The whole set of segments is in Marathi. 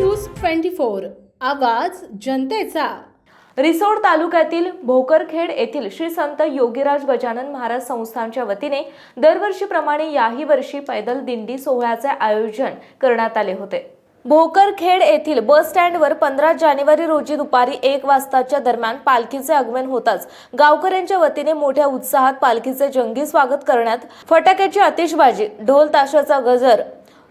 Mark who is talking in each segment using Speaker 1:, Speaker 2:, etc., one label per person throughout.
Speaker 1: टूज ट्वेंटी फोर आवाज जनतेचा.
Speaker 2: रिसोड तालुक्यातील भोकरखेड येथील श्री संत योगीराज गजानन महाराज संस्थानच्या वतीने दरवर्षीप्रमाणे याही वर्षी पैदल दिंडी सोहळ्याचे आयोजन करण्यात आले होते. भोकरखेड येथील बस स्टँडवर पंधरा जानेवारी रोजी दुपारी एक वाजताच्या दरम्यान पालखीचे आगमन होताच गावकऱ्यांच्या वतीने मोठ्या उत्साहात पालखीचे जंगी स्वागत करण्यात फटाक्याची आतिषबाजी ढोल ताशाचा गजर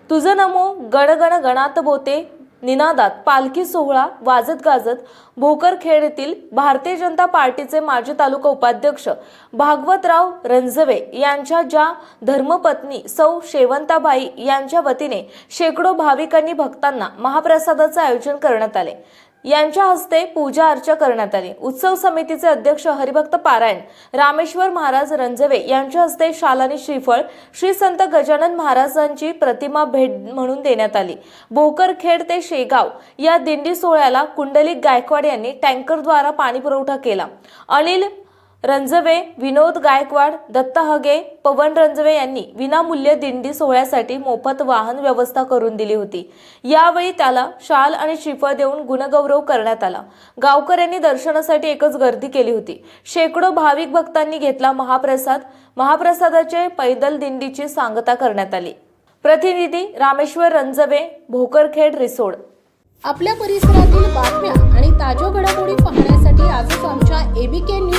Speaker 2: तुझं नमो गणगण गणात बोते निनादात पालखी सोहळा वाजत गाजत भोकरखेड येथील भारतीय जनता पार्टीचे माजी तालुका उपाध्यक्ष भागवतराव रंजवे यांच्या ज्या धर्मपत्नी सौ शेवंताबाई यांच्या वतीने शेकडो भाविकांनी भक्तांना महाप्रसादाचे आयोजन करण्यात आले. यांच्या हस्ते पूजा अर्चा करण्यात आली. उत्सव समितीचे अध्यक्ष हरिभक्त पारायण रामेश्वर महाराज रंजवे यांच्या हस्ते शालानी श्रीफळ श्री संत गजानन महाराजांची प्रतिमा भेट म्हणून देण्यात आली. भोकरखेड ते शेगाव या दिंडी सोहळ्याला कुंडलिक गायकवाड यांनी टँकरद्वारा पाणी पुरवठा केला. अनिल रंजवे विनोद गायकवाड दत्ता हगे पवन रंजवे यांनी विनामूल्य दिंडी सोहळ्यासाठी मोफत वाहन व्यवस्था करून दिली होती. यावेळी त्याला शाल आणि श्रीफळ देऊन गुणगौरव करण्यात आला. गावकऱ्यांनी दर्शनासाठी एकच गर्दी केली होती. शेकडो भाविक भक्तांनी घेतला महाप्रसाद. महाप्रसादाचे पैदल दिंडीची सांगता करण्यात आली. प्रतिनिधी रामेश्वर रंजवे भोकरखेड रिसोड.
Speaker 1: आपल्या परिसरातील बातम्या आणि ताज्या घडामोडी पाहण्यासाठी आजच आमच्या एबीके न्यूज